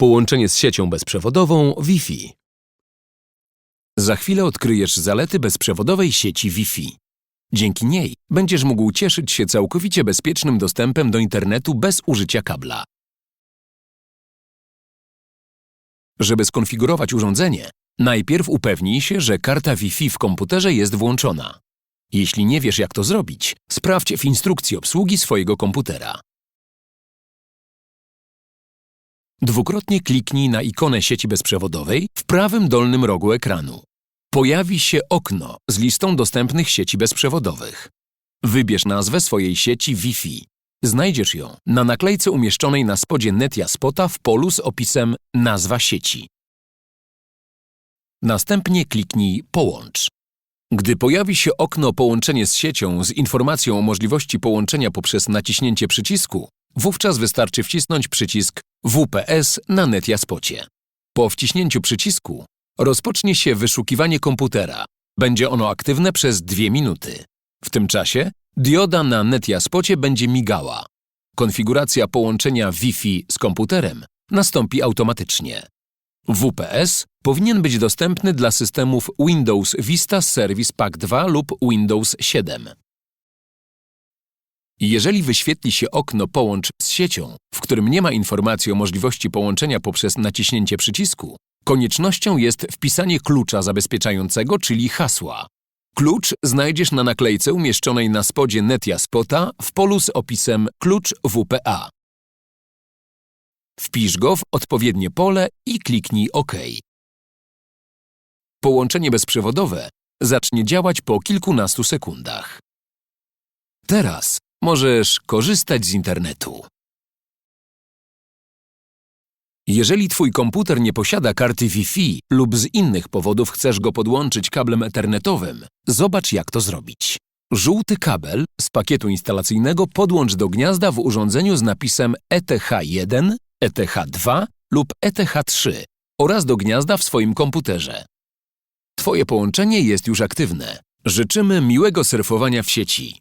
Połączenie z siecią bezprzewodową Wi-Fi. Za chwilę odkryjesz zalety bezprzewodowej sieci Wi-Fi. Dzięki niej będziesz mógł cieszyć się całkowicie bezpiecznym dostępem do internetu bez użycia kabla. Żeby skonfigurować urządzenie, najpierw upewnij się, że karta Wi-Fi w komputerze jest włączona. Jeśli nie wiesz, jak to zrobić, sprawdź w instrukcji obsługi swojego komputera. Dwukrotnie kliknij na ikonę sieci bezprzewodowej w prawym dolnym rogu ekranu. Pojawi się okno z listą dostępnych sieci bezprzewodowych. Wybierz nazwę swojej sieci Wi-Fi. Znajdziesz ją na naklejce umieszczonej na spodzie Netia Spota w polu z opisem Nazwa sieci. Następnie kliknij Połącz. Gdy pojawi się okno Połączenie z siecią z informacją o możliwości połączenia poprzez naciśnięcie przycisku, wówczas wystarczy wcisnąć przycisk WPS na Netiaspocie. Po wciśnięciu przycisku rozpocznie się wyszukiwanie komputera. Będzie ono aktywne przez dwie minuty. W tym czasie dioda na Netiaspocie będzie migała. Konfiguracja połączenia Wi-Fi z komputerem nastąpi automatycznie. WPS powinien być dostępny dla systemów Windows Vista Service Pack 2 lub Windows 7. Jeżeli wyświetli się okno Połącz z siecią, w którym nie ma informacji o możliwości połączenia poprzez naciśnięcie przycisku, koniecznością jest wpisanie klucza zabezpieczającego, czyli hasła. Klucz znajdziesz na naklejce umieszczonej na spodzie Netia Spota w polu z opisem Klucz WPA. Wpisz go w odpowiednie pole i kliknij OK. Połączenie bezprzewodowe zacznie działać po kilkunastu sekundach. Teraz możesz korzystać z internetu. Jeżeli Twój komputer nie posiada karty Wi-Fi lub z innych powodów chcesz go podłączyć kablem ethernetowym, zobacz jak to zrobić. Żółty kabel z pakietu instalacyjnego podłącz do gniazda w urządzeniu z napisem ETH1, ETH2 lub ETH3 oraz do gniazda w swoim komputerze. Twoje połączenie jest już aktywne. Życzymy miłego surfowania w sieci.